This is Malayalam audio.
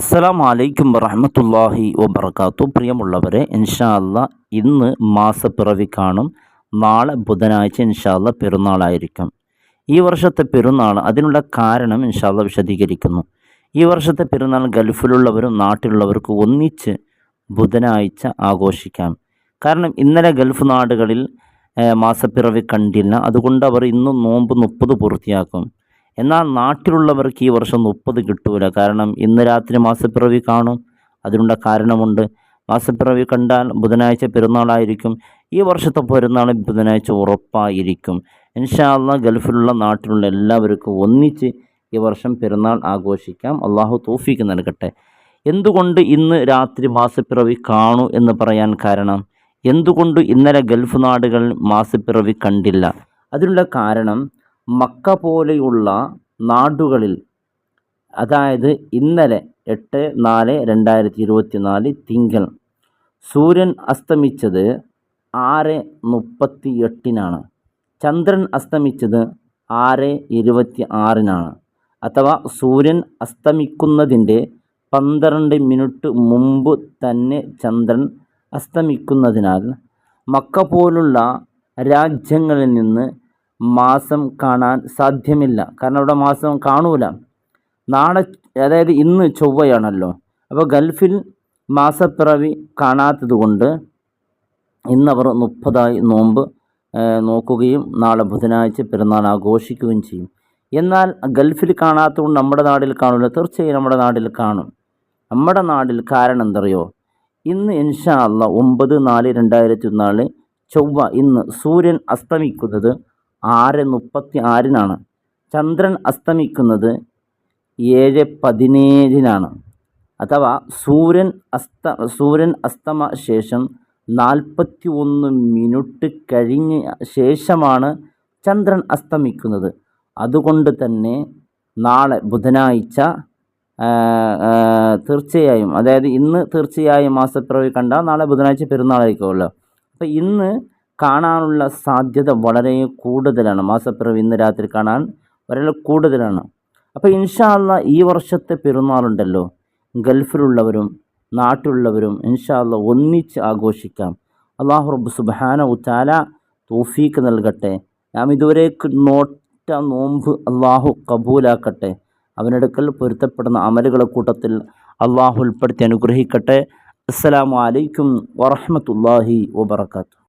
അസ്സലാം വലൈക്കും വറഹമത്തല്ലാഹി വബർക്കാത്തു പ്രിയമുള്ളവരെ ഇൻഷാല്ല ഇന്ന് മാസപ്പിറവി കാണും. നാളെ ബുധനാഴ്ച ഇൻഷാല്ല പെരുന്നാളായിരിക്കും. ഈ വർഷത്തെ പെരുന്നാൾ അതിനുള്ള കാരണം ഇൻഷാല്ല വിശദീകരിക്കുന്നു. ഈ വർഷത്തെ പെരുന്നാൾ ഗൾഫിലുള്ളവരും നാട്ടിലുള്ളവർക്കും ഒന്നിച്ച് ബുധനാഴ്ച ആഘോഷിക്കാം. കാരണം ഇന്നലെ ഗൾഫ് നാടുകളിൽ മാസപ്പിറവി കണ്ടില്ല. അതുകൊണ്ട് അവർ ഇന്ന് നോമ്പ് മുപ്പത് പൂർത്തിയാക്കും. എന്നാൽ നാട്ടിലുള്ളവർക്ക് ഈ വർഷം മുപ്പത് കിട്ടൂല. കാരണം ഇന്ന് രാത്രി മാസപ്പിറവി കാണും. അതിനുള്ള കാരണമുണ്ട്. മാസപ്പിറവി കണ്ടാൽ ബുധനാഴ്ച പെരുന്നാളായിരിക്കും. ഈ വർഷത്തെ പെരുന്നാൾ ബുധനാഴ്ച ഉറപ്പായിരിക്കും. ഇൻഷാല്ല ഗൾഫിലുള്ള നാട്ടിലുള്ള എല്ലാവർക്കും ഒന്നിച്ച് ഈ വർഷം പെരുന്നാൾ ആഘോഷിക്കാം. അള്ളാഹു തോഫിക്ക് നൽകട്ടെ. എന്തുകൊണ്ട് ഇന്ന് രാത്രി മാസപ്പിറവി കാണൂ എന്ന് പറയാൻ കാരണം? എന്തുകൊണ്ട് ഇന്നലെ ഗൾഫ് നാടുകൾ മാസപ്പിറവി കണ്ടില്ല? അതിനുള്ള കാരണം മക്ക പോലെയുള്ള നാടുകളിൽ അതായത് ഇന്നലെ എട്ട് നാല് രണ്ടായിരത്തി ഇരുപത്തി നാല് തിങ്കൾ സൂര്യൻ അസ്തമിച്ചത് ആറ് മുപ്പത്തി എട്ടിനാണ് ചന്ദ്രൻ അസ്തമിച്ചത് ആറ് ഇരുപത്തി ആറിനാണ് അഥവാ സൂര്യൻ അസ്തമിക്കുന്നതിന്റെ പന്ത്രണ്ട് മിനിറ്റ് മുമ്പ് തന്നെ ചന്ദ്രൻ അസ്തമിക്കുന്നതിനാൽ മക്ക പോലുള്ള രാജ്യങ്ങളിൽ നിന്ന് മാസം കാണാൻ സാധ്യമില്ല. കാരണം അവിടെ മാസം കാണൂല. നാളെ അതായത് ഇന്ന് ചൊവ്വയാണല്ലോ. അപ്പോൾ ഗൾഫിൽ മാസപ്പിറവി കാണാത്തത് കൊണ്ട് ഇന്നവർ മുപ്പതായി നോമ്പ് നോക്കുകയും നാളെ ബുധനാഴ്ച പെരുന്നാൾ ആഘോഷിക്കുകയും ചെയ്യും. എന്നാൽ ഗൾഫിൽ കാണാത്തതുകൊണ്ട് നമ്മുടെ നാട്ടിൽ കാണില്ല തീർച്ചയായും നമ്മുടെ നാട്ടിൽ കാണും. നമ്മുടെ നാട്ടിൽ കാരണം എന്തറിയോ? ഇന്ന് ഇൻഷാ അല്ല ഒമ്പത് നാല് രണ്ടായിരത്തി ഒന്നാൽ ചൊവ്വ ഇന്ന് സൂര്യൻ അസ്തമിക്കുന്നത് ആറ് മുപ്പത്തി ആറിനാണ് ചന്ദ്രൻ അസ്തമിക്കുന്നത് ഏഴ് പതിനേഴിനാണ്. അഥവാ സൂര്യൻ അസ്ത സൂര്യൻ അസ്തമ ശേഷം നാൽപ്പത്തി ഒന്ന് മിനിറ്റ് കഴിഞ്ഞ ശേഷമാണ് ചന്ദ്രൻ അസ്തമിക്കുന്നത്. അതുകൊണ്ട് തന്നെ നാളെ ബുധനാഴ്ച തീർച്ചയായും അതായത് ഇന്ന് തീർച്ചയായും മാസപ്പിറവി കണ്ടാൽ നാളെ ബുധനാഴ്ച പെരുന്നാളായിരിക്കുമല്ലോ. അപ്പോൾ ഇന്ന് കാണാനുള്ള സാധ്യത വളരെ കൂടുതലാണ്. മാസപ്പിറവി ഇന്ന് രാത്രി കാണാൻ വളരെ കൂടുതലാണ്. അപ്പോൾ ഇൻഷാല്ല ഈ വർഷത്തെ പെരുന്നാളുണ്ടല്ലോ. ഗൾഫിലുള്ളവരും നാട്ടിലുള്ളവരും ഇൻഷാല്ല ഒന്നിച്ച് ആഘോഷിക്കാം. അള്ളാഹു റബ്ബ് സുബാന ഉച്ചാല തോഫീക്ക് നൽകട്ടെ. നാം ഇതുവരേക്ക് നോട്ട നോമ്പ് അള്ളാഹു കബൂലാക്കട്ടെ. അവനെടുക്കൽ പൊരുത്തപ്പെടുന്ന അമലുകളെ കൂട്ടത്തിൽ അള്ളാഹു ഉൾപ്പെടുത്തി അനുഗ്രഹിക്കട്ടെ. അസ്സലാമു അലൈക്കും വറഹ്മത്തുള്ളാഹി വബർക്കാത്തു